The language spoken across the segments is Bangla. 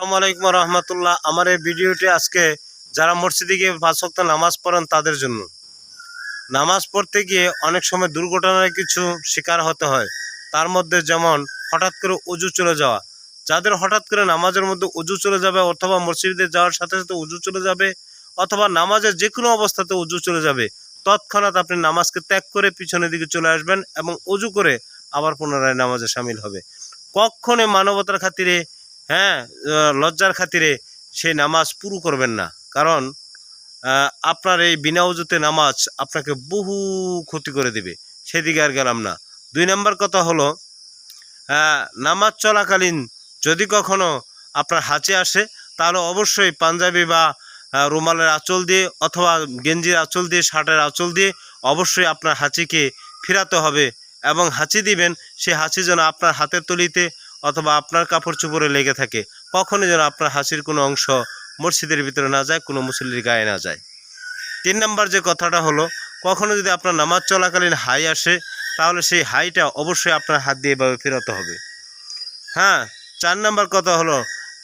আসসালামু আলাইকুম রহমতুল্লাহ। আমার এই ভিডিওটি আজকে যারা মসজিদে গিয়ে পাঁচ ওয়াক্ত নামাজ পড়েন তাদের জন্য। নামাজ পড়তে গিয়ে অনেক সময় দুর্ঘটনার কিছু শিকার হতে হয়। তার মধ্যে যেমন হঠাৎ করে উজু চলে যাওয়া। যাদের হঠাৎ করে নামাজের মধ্যে উজু চলে যাবে অথবা মসজিদে যাওয়ার সাথে সাথে উজু চলে যাবে অথবা নামাজের যে কোনো অবস্থাতে উজু চলে যাবে, তৎক্ষণাৎ আপনি নামাজকে ত্যাগ করে পিছনের দিকে চলে আসবেন এবং উজু করে আবার পুনরায় নামাজে সামিল হবে। কখনো মানবতার খাতিরে হ্যাঁ লজ্জার খাতিরে সেই নামাজ পুরো করবেন না। কারণ আপনার এই বিনা উজুতে নামাজ আপনাকে বহু ক্ষতি করে দিবে। সেদিকে আর গেলাম না। দুই নম্বর কথা হলো নামাজ চলাকালীন যদি কখনো আপনার হাঁচি আসে, তাহলে অবশ্যই পাঞ্জাবি বা রুমালের আঁচল দিয়ে অথবা গেঞ্জির আঁচল দিয়ে, শার্টের আঁচল দিয়ে অবশ্যই আপনার হাঁচিকে ফিরাতে হবে এবং হাঁচি দিবেন। সেই হাঁচি যেন আপনার হাতের তলিতে অথবা আপনার কাপড় চোপড়ে লেগে থাকে, কখনই যেন আপনার হাসির কোনো অংশ মসজিদের ভিতরে না যায়, কোনো মুসল্লির গায়ে না যায়। তিন নম্বর যে কথাটা হলো, কখনো যদি আপনার নামাজ চলাকালীন হাই আসে, তাহলে সেই হাইটা অবশ্যই আপনার হাত দিয়ে এভাবে ফেরাতে হবে। হ্যাঁ চার নম্বর কথা হলো,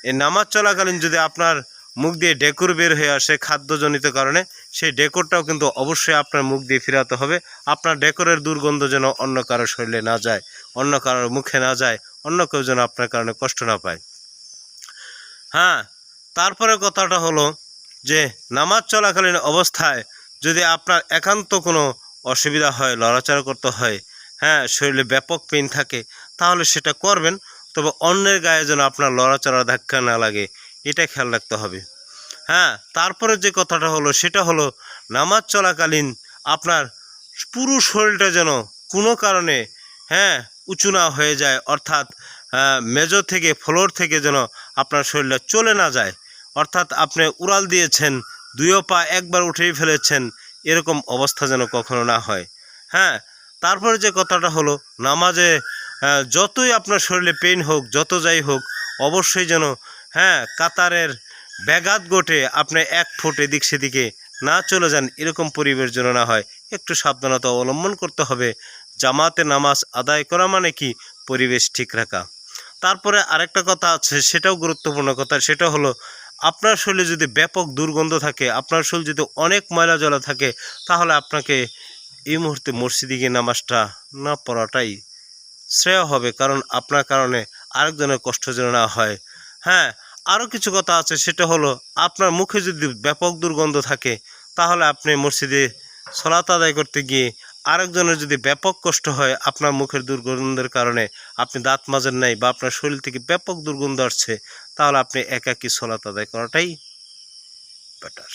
এই নামাজ চলাকালীন যদি আপনার মুখ দিয়ে ডেকুর বের হয়ে আসে খাদ্যজনিত কারণে, সেই ডেকোরটাও কিন্তু অবশ্যই আপনার মুখ দিয়ে ফেরাতে হবে। আপনার ডেকোরের দুর্গন্ধ যেন অন্য কারও শরীরে না যায়, অন্য কারোর মুখে না যায় অন্য কেউ যেন আপনার কারণে কষ্ট না পায়। হ্যাঁ তারপরে কথাটা হলো যে, নামাজ চলাকালীন অবস্থায় যদি আপনার একান্ত কোনো অসুবিধা হয়, লড়াচড়া করতে হয় হ্যাঁ শরীরে ব্যাপক পেন থাকে, তাহলে সেটা করবেন। তবে অন্যের গায়ে যেন আপনার লড়াচড়া ধাক্কা না লাগে, এটা খেয়াল রাখতে হবে। হ্যাঁ তারপরে যে কথাটা হলো সেটা হলো নামাজ চলাকালীন আপনার পুরো শরীরটা যেন কোনো কারণে হ্যাঁ উঁচু না হয়ে যায়, অর্থাৎ মেজো থেকে ফ্লোর থেকে যেন আপনার শরীরটা চলে না যায়। অর্থাৎ আপনি উড়াল দিয়েছেন দুইও পা একবার উঠেই ফেলেছেন, এরকম অবস্থা যেন কখনো না হয়। হ্যাঁ তারপরে যে কথাটা হলো, নামাজে যতই আপনার শরীরে পেইন হোক, যত যাই হোক, অবশ্যই যেন হ্যাঁ কাতারের ব্যাঘাত ঘটে আপনি এক ফুট এদিক সেদিকে না চলে যান, এরকম পরিবেশ যেন না হয়। একটু সাবধানতা অবলম্বন করতে হবে। জামাতে নামাজ আদায় করা মানে কি? পরিবেশ ঠিক রাখা। তারপরে আরেকটা কথা আছে, সেটাও গুরুত্বপূর্ণ কথা, সেটা হলো আপনার শরীরে যদি ব্যাপক দুর্গন্ধ থাকে, আপনার শরীর যদি অনেক ময়লা জলা থাকে, তাহলে আপনাকে এই মুহূর্তে মসজিদে গিয়ে নামাজটা না পড়াটাই শ্রেয় হবে, কারণ আপনার কারণে আরেকজনের কষ্ট যেন না হয়। হ্যাঁ আরও কিছু কথা আছে, সেটা হলো আপনার মুখে যদি ব্যাপক দুর্গন্ধ থাকে, তাহলে আপনি মসজিদে সলাত আদায় করতে গিয়ে আরেকজনের যদি ব্যাপক কষ্ট হয়, আপনার মুখের দুর্গন্ধের কারণে আপনি দাঁত মাজেন নাই বা আপনার শরীর থেকে ব্যাপক দুর্গন্ধ আসছে, তাহলে আপনি একাকী সলাত আদায় করাটাই বেটার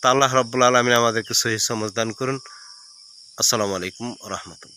তা আল্লাহ রব্বুল আলমিন আমাদেরকে সহি সমাজদান করুন। আসসালামু আলাইকুম রহমতুল্লাহ।